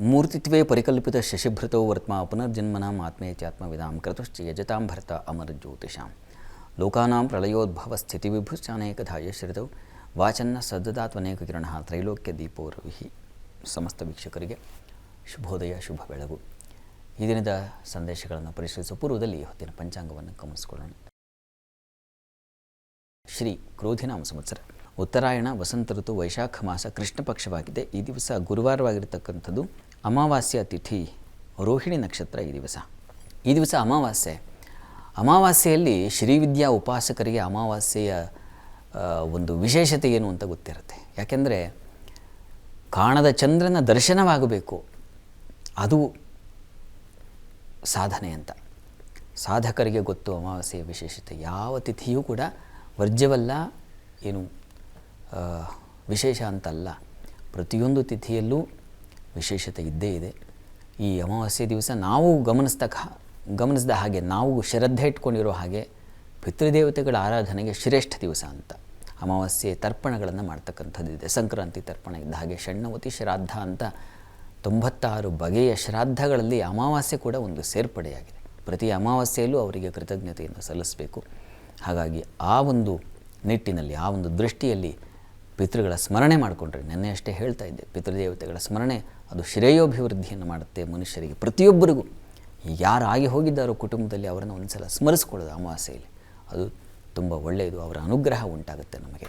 ಮೂರ್ತಿತ್ವೇ ಪರಿಕಲ್ಪಿತ ಶಶಿಭೃತೋ ವರ್ತ್ಮ ಪುನರ್ಜನ್ಮನಾಂ ಚಾತ್ಮವಿಧಾಂ ಕೃತಶ್ಚ ಯಜತಾಂ ಭರ್ತ ಅಮರ ಜ್ಯೋತಿಷಾಂ. ಲೋಕಾನಾಂ ಪ್ರಳಯೋದ್ಭವ ಸ್ಥಿತಿ ವಿಭುಶ್ಚಾನೇಕಧಾ ಯಶ್ರಿತೌ ವಾಚನ್ನ ಸದ್ದದಾತ್ವನೇಕ ಕಿರಣ ತ್ರೈಲೋಕ್ಯ ದೀಪೋ ಸಮಸ್ತ ವೀಕ್ಷಕರಿಗೆ ಶುಭೋದಯ, ಶುಭ ಬೆಳಗು. ಈ ದಿನದ ಸಂದೇಶಗಳನ್ನು ಪರಿಶೀಲಿಸುವ ಪೂರ್ವದಲ್ಲಿ ಹೊತ್ತಿನ ಪಂಚಾಂಗವನ್ನು ಗಮನಿಸಿಕೊಳ್ಳೋಣ. ಶ್ರೀ ಕ್ರೋಧಿನಾಮ ಸಂವತ್ಸರ. ಉತ್ತರಾಯಣ, ವಸಂತ ಋತು, ವೈಶಾಖ ಮಾಸ ಕೃಷ್ಣ ಪಕ್ಷವಾಗಿದೆ. ಈ ದಿವಸ ಗುರುವಾರವಾಗಿರ್ತಕ್ಕಂಥದ್ದು ಅಮಾವಾಸ್ಯ ತಿಥಿ, ರೋಹಿಣಿ ನಕ್ಷತ್ರ ಈ ದಿವಸ. ಈ ದಿವಸ ಅಮಾವಾಸ್ಯೆ. ಅಮಾವಾಸ್ಯೆಯಲ್ಲಿ ಶ್ರೀವಿದ್ಯಾ ಉಪಾಸಕರಿಗೆ ಅಮಾವಾಸ್ಯೆಯ ಒಂದು ವಿಶೇಷತೆ ಏನು ಅಂತ ಗೊತ್ತಿರುತ್ತೆ. ಯಾಕೆಂದರೆ ಕಾಣದ ಚಂದ್ರನ ದರ್ಶನವಾಗಬೇಕು. ಅದು ಸಾಧನೆ ಅಂತ. ಸಾಧಕರಿಗೆ ಗೊತ್ತು ಅಮಾವಾಸ್ಯೆಯ ವಿಶೇಷತೆ. ಯಾವ ತಿಥಿಯೂ ಕೂಡ ವರ್ಜ್ಯವಲ್ಲ, ಏನು ವಿಶೇಷ ಅಂತಲ್ಲ. ಪ್ರತಿಯೊಂದು ತಿಥಿಯಲ್ಲೂ ವಿಶೇಷತೆ ಇದ್ದೇ ಇದೆ. ಈ ಅಮಾವಾಸ್ಯೆ ದಿವಸ ನಾವು ಗಮನಿಸ್ತಕ್ಕ ಗಮನಿಸಿದ ಹಾಗೆ, ನಾವು ಶ್ರದ್ಧೆ ಇಟ್ಕೊಂಡಿರೋ ಹಾಗೆ ಪಿತೃದೇವತೆಗಳ ಆರಾಧನೆಗೆ ಶ್ರೇಷ್ಠ ದಿವಸ ಅಂತ. ಅಮಾವಾಸ್ಯೆ ತರ್ಪಣಗಳನ್ನು ಮಾಡ್ತಕ್ಕಂಥದ್ದಿದೆ ಸಂಕ್ರಾಂತಿ ತರ್ಪಣ ಇದ್ದ ಹಾಗೆ ಷಣ್ಣವತಿ ಶ್ರಾದ್ದ ಅಂತ ತೊಂಬತ್ತಾರು ಬಗೆಯ ಶ್ರಾದ್ದಗಳಲ್ಲಿ ಅಮಾವಾಸ್ಯೆ ಕೂಡ ಒಂದು ಸೇರ್ಪಡೆಯಾಗಿದೆ. ಪ್ರತಿ ಅಮಾವಾಸ್ಯೆಯಲ್ಲೂ ಅವರಿಗೆ ಕೃತಜ್ಞತೆಯನ್ನು ಸಲ್ಲಿಸಬೇಕು. ಹಾಗಾಗಿ ಆ ಒಂದು ನಿಟ್ಟಿನಲ್ಲಿ, ಆ ಒಂದು ದೃಷ್ಟಿಯಲ್ಲಿ ಪಿತೃಗಳ ಸ್ಮರಣೆ ಮಾಡಿಕೊಂಡ್ರೆ, ನೆನ್ನೆ ಅಷ್ಟೇ ಹೇಳ್ತಾ ಇದ್ದೆ, ಪಿತೃದೇವತೆಗಳ ಸ್ಮರಣೆ, ಅದು ಶ್ರೇಯೋಭಿವೃದ್ಧಿಯನ್ನು ಮಾಡುತ್ತೆ ಮನುಷ್ಯರಿಗೆ. ಪ್ರತಿಯೊಬ್ಬರಿಗೂ ಯಾರು ಆಗಿ ಹೋಗಿದ್ದಾರೋ ಕುಟುಂಬದಲ್ಲಿ ಅವರನ್ನು ಒಂದು ಸಲ ಸ್ಮರಿಸ್ಕೊಳ್ಳೋದು ಅಮಾವಾಸ್ಯೆಯಲ್ಲಿ. ಅದು ತುಂಬ ಒಳ್ಳೆಯದು, ಅವರ ಅನುಗ್ರಹ ಉಂಟಾಗುತ್ತೆ ನಮಗೆ.